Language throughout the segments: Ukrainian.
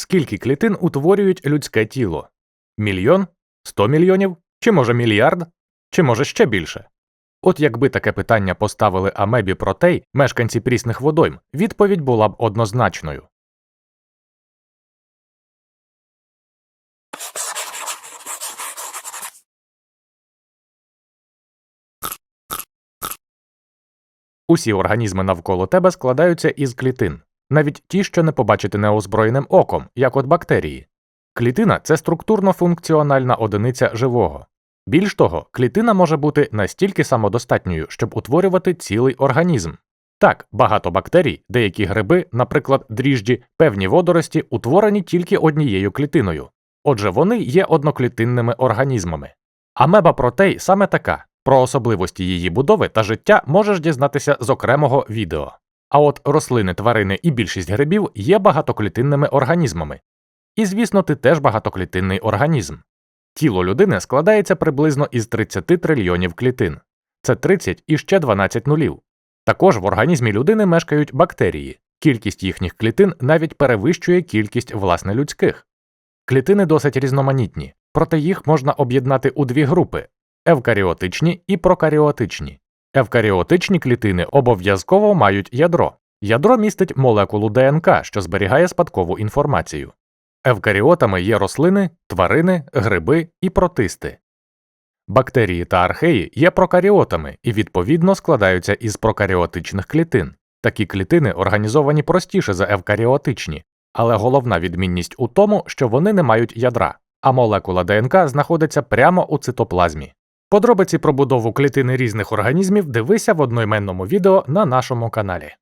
скільки клітин утворюють людське тіло? Мільйон? Сто мільйонів? Чи може мільярд? Чи може ще більше? От якби таке питання поставили амебі протей, мешканці прісних водойм, відповідь була б однозначною. Усі організми навколо тебе складаються із клітин, навіть ті, що не побачити неозброєним оком, як от бактерії. Клітина це структурно-функціональна одиниця живого. Більш того, клітина може бути настільки самодостатньою, щоб утворювати цілий організм. Так, багато бактерій, деякі гриби, наприклад, дріжджі, певні водорості, утворені тільки однією клітиною. Отже, вони є одноклітинними організмами. Амеба протей саме така. Про особливості її будови та життя можеш дізнатися з окремого відео. А от рослини, тварини і більшість грибів є багатоклітинними організмами. І, звісно, ти теж багатоклітинний організм. Тіло людини складається приблизно із 30 трильйонів клітин. Це 30 і ще 12 нулів. Також в організмі людини мешкають бактерії. Кількість їхніх клітин навіть перевищує кількість власне людських. Клітини досить різноманітні, проте їх можна об'єднати у дві групи евкаріотичні і прокаріотичні. Евкаріотичні клітини обов'язково мають ядро. Ядро містить молекулу ДНК, що зберігає спадкову інформацію. Евкаріотами є рослини, тварини, гриби і протисти. Бактерії та археї є прокаріотами і відповідно складаються із прокаріотичних клітин. Такі клітини організовані простіше за евкаріотичні, але головна відмінність у тому, що вони не мають ядра, а молекула ДНК знаходиться прямо у цитоплазмі. Подробиці про будову клітини різних організмів дивися в одноіменному відео на нашому каналі.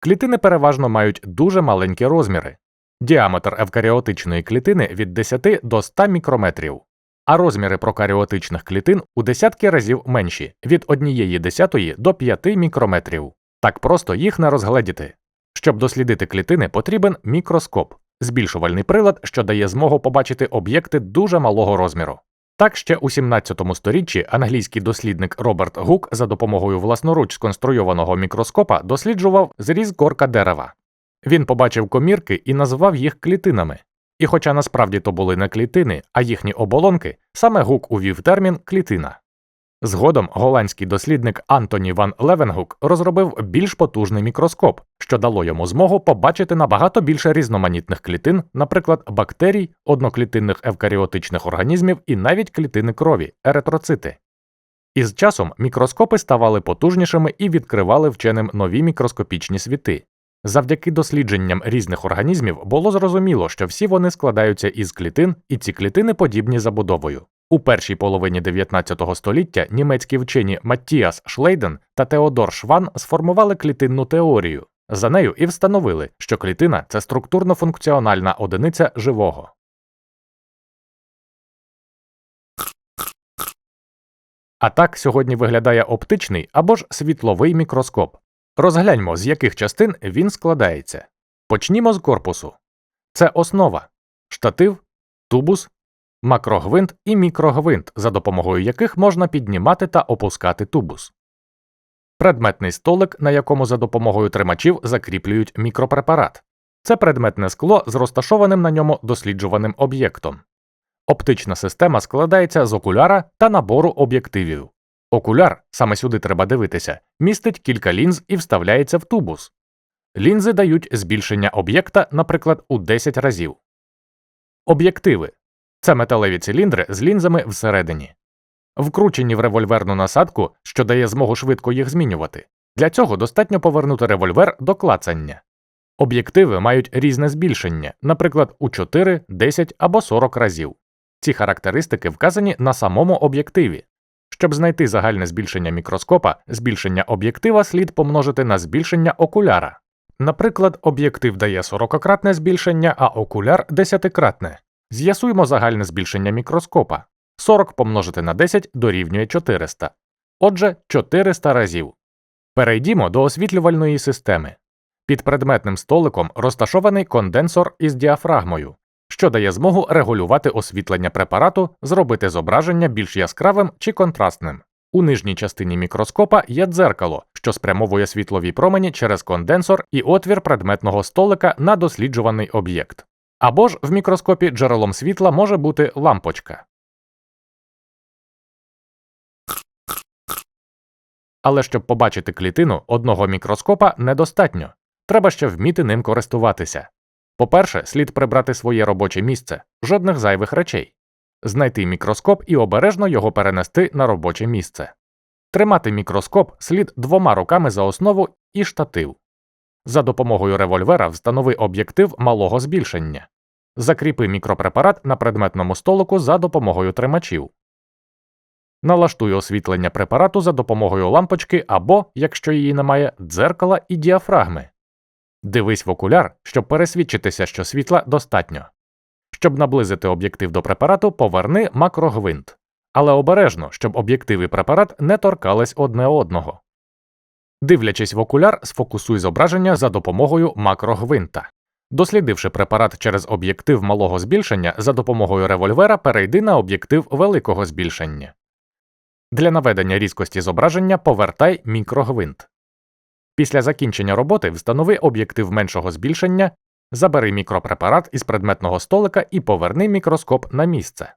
Клітини переважно мають дуже маленькі розміри. Діаметр евкаріотичної клітини від 10 до 100 мікрометрів, а розміри прокаріотичних клітин у десятки разів менші від 1 десятої до 5 мікрометрів. Так просто їх не розгледіти. Щоб дослідити клітини, потрібен мікроскоп збільшувальний прилад, що дає змогу побачити об'єкти дуже малого розміру. Так ще у 17 сторіччі англійський дослідник Роберт Гук за допомогою власноруч сконструйованого мікроскопа досліджував зріз корка дерева. Він побачив комірки і назвав їх клітинами. І хоча насправді то були не клітини, а їхні оболонки, саме Гук увів термін клітина. Згодом голландський дослідник Антоні Ван Левенгук розробив більш потужний мікроскоп, що дало йому змогу побачити набагато більше різноманітних клітин, наприклад, бактерій, одноклітинних евкаріотичних організмів і навіть клітини крові, еритроцити. Із часом мікроскопи ставали потужнішими і відкривали вченим нові мікроскопічні світи. Завдяки дослідженням різних організмів було зрозуміло, що всі вони складаються із клітин, і ці клітини подібні забудовою. У першій половині 19 століття німецькі вчені Маттіас Шлейден та Теодор Шван сформували клітинну теорію. За нею і встановили, що клітина це структурно-функціональна одиниця живого. А так сьогодні виглядає оптичний або ж світловий мікроскоп. Розгляньмо, з яких частин він складається. Почнімо з корпусу. Це основа, штатив, тубус, макрогвинт і мікрогвинт, за допомогою яких можна піднімати та опускати тубус. Предметний столик, на якому за допомогою тримачів закріплюють мікропрепарат. Це предметне скло з розташованим на ньому досліджуваним об'єктом. Оптична система складається з окуляра та набору об'єктивів. Окуляр, саме сюди треба дивитися, містить кілька лінз і вставляється в тубус. Лінзи дають збільшення об'єкта, наприклад, у 10 разів. Об'єктиви це металеві циліндри з лінзами всередині, вкручені в револьверну насадку, що дає змогу швидко їх змінювати. Для цього достатньо повернути револьвер до клацання. Об'єктиви мають різне збільшення, наприклад, у 4, 10 або 40 разів. Ці характеристики вказані на самому об'єктиві. Щоб знайти загальне збільшення мікроскопа, збільшення об'єктива слід помножити на збільшення окуляра. Наприклад, об'єктив дає 40-кратне збільшення, а окуляр 10-кратне. З'ясуємо загальне збільшення мікроскопа. 40 помножити на 10 дорівнює 400. Отже, 400 разів. Перейдімо до освітлювальної системи. Під предметним столиком розташований конденсор із діафрагмою, що дає змогу регулювати освітлення препарату, зробити зображення більш яскравим чи контрастним. У нижній частині мікроскопа є дзеркало, що спрямовує світлові промені через конденсор і отвір предметного столика на досліджуваний об'єкт. Або ж в мікроскопі джерелом світла може бути лампочка. Але щоб побачити клітину, одного мікроскопа недостатньо. Треба ще вміти ним користуватися. По-перше, слід прибрати своє робоче місце, жодних зайвих речей, знайти мікроскоп і обережно його перенести на робоче місце. Тримати мікроскоп слід двома руками за основу і штатив. За допомогою револьвера встанови об'єктив малого збільшення. Закріпи мікропрепарат на предметному столику за допомогою тримачів. Налаштуй освітлення препарату за допомогою лампочки або, якщо її немає, дзеркала і діафрагми. Дивись в окуляр, щоб пересвідчитися, що світла достатньо. Щоб наблизити об'єктив до препарату, поверни макрогвинт. Але обережно, щоб об'єктив і препарат не торкались одне одного. Дивлячись в окуляр, сфокусуй зображення за допомогою макрогвинта. Дослідивши препарат через об'єктив малого збільшення, за допомогою револьвера перейди на об'єктив великого збільшення. Для наведення різкості зображення повертай мікрогвинт. Після закінчення роботи встанови об'єктив меншого збільшення, забери мікропрепарат із предметного столика і поверни мікроскоп на місце.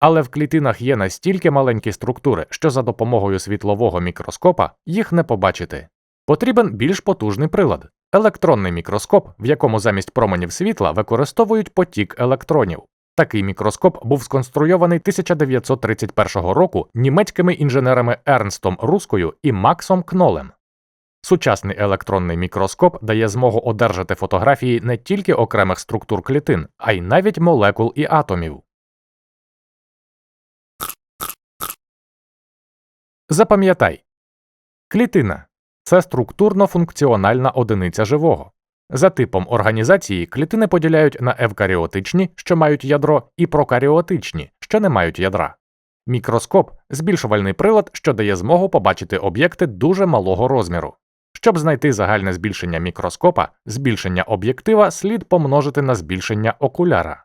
Але в клітинах є настільки маленькі структури, що за допомогою світлового мікроскопа їх не побачити. Потрібен більш потужний прилад електронний мікроскоп, в якому замість променів світла використовують потік електронів. Такий мікроскоп був сконструйований 1931 року німецькими інженерами Ернстом Рускою і Максом Кнолем. Сучасний електронний мікроскоп дає змогу одержати фотографії не тільки окремих структур клітин, а й навіть молекул і атомів. Запам'ятай клітина це структурно функціональна одиниця живого. За типом організації клітини поділяють на евкаріотичні, що мають ядро, і прокаріотичні, що не мають ядра. Мікроскоп збільшувальний прилад, що дає змогу побачити об'єкти дуже малого розміру. Щоб знайти загальне збільшення мікроскопа, збільшення об'єктива слід помножити на збільшення окуляра.